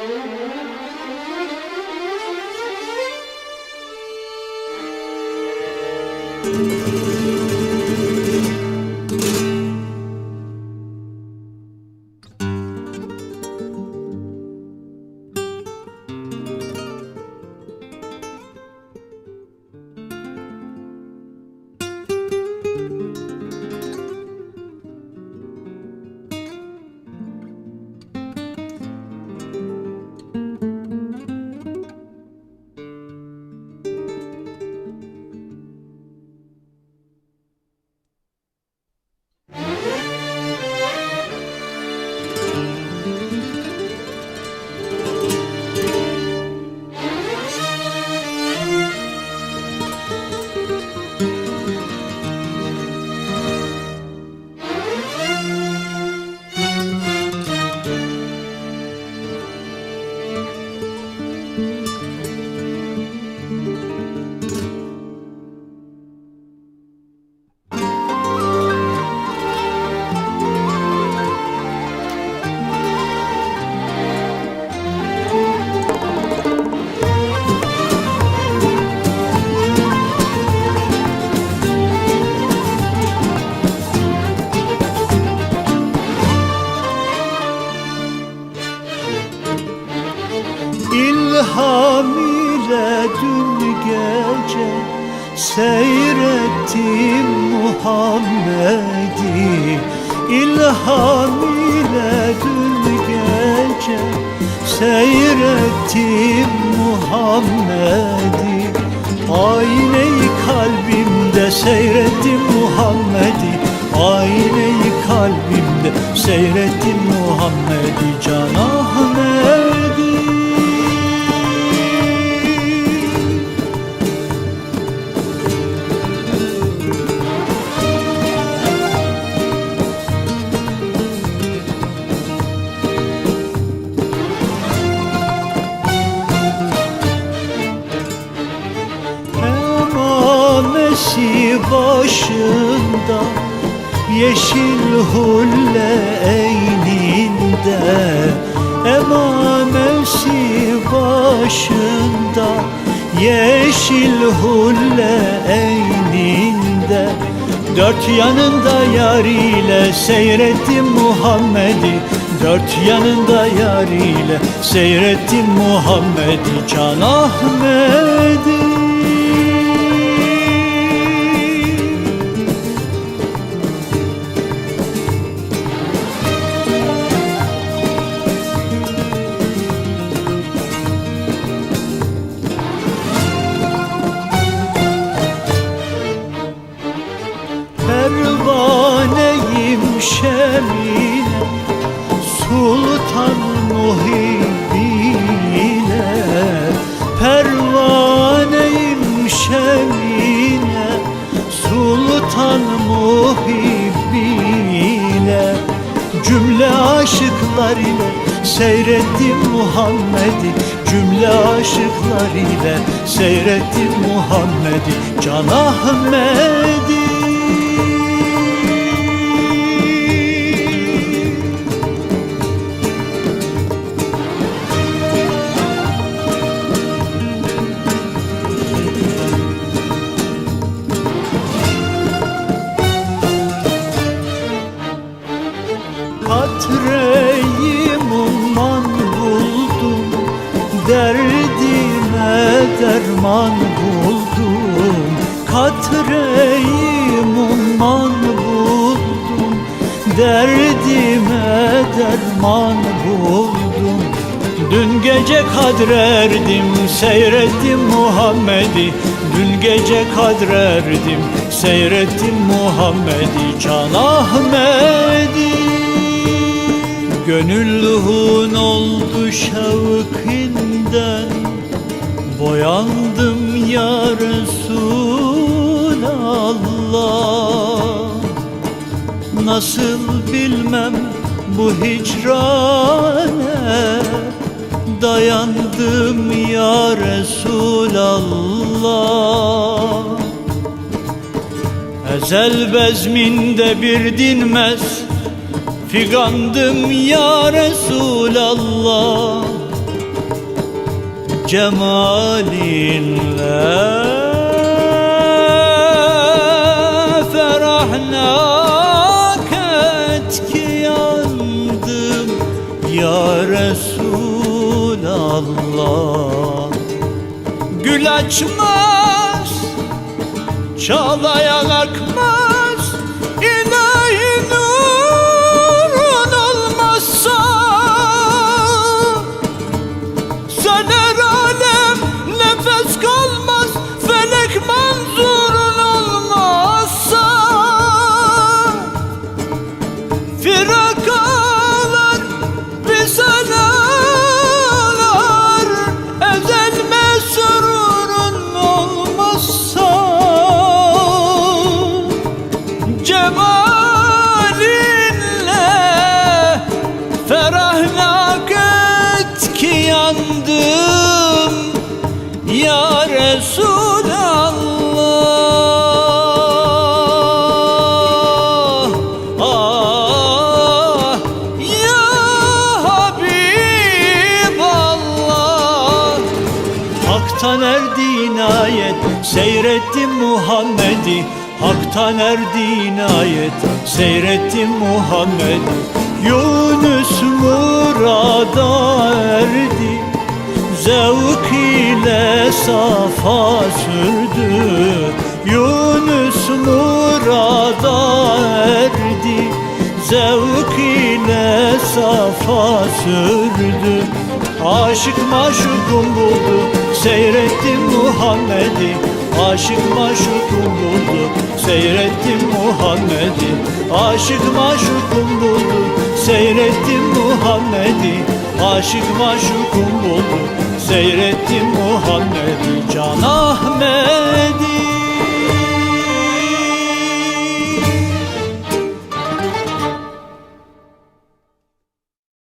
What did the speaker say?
İlham seyrettim Muhammed'i İlham ile dün gece. Seyrettim Muhammed'i Ayneyi kalbimde. Seyrettim Muhammed'i Ayneyi kalbimde. Seyrettim Muhammed'i Can Ahmet'i Emamesi başında Yeşil hulle eyninde Emamesi başında Yeşil hulle eyninde. Dört yanında yar ile seyrettim Muhammed'i Dört yanında yar ile seyrettim Muhammed'i. Can Ahmet'i şemine Sultan muhibbine Pervaneyim şemine Sultan muhibbine Cümle aşıklar ile seyrettim Muhammed'i Cümle aşıklar ile seyrettim Muhammed'i. Can Ahmet'i derman buldum Katreyi umman buldum. Derdime derman buldum. Dün gece kadrerdim seyrettim Muhammed'i. Dün gece kadrerdim seyrettim Muhammed'i. Can Ahmet'i Gönül hun oldu şevkinden Boyandım ya Resulallah. Nasıl bilmem bu hicrane? Dayandım ya Resulallah. Ezel bezminde bir dinmez. Figandım ya Resulallah cemalinle Ferahnak et ki yandım ya Resulallah. Gül açmaz, çalayan akmaz Cemalinle ferahnak et ki yandım Ya Resulallah. Ah Ya Habiballah. Hak'tan erdi inayet Seyrettim Muhammed'i Hak'tan erdi inayet Seyrettim Muhammed'i Yunus murada erdi Zevk ile safa sürdü. Yunus murada erdi Zevk ile safa sürdü. Aşık maşukum buldu Seyrettim Muhammed'i Aşık maşukum buldu Seyrettim Muhammed'i. Aşık maşukum buldu Seyrettim Muhammed'i. Aşık maşukum buldu Seyrettim Muhammed'i. Can Ahmet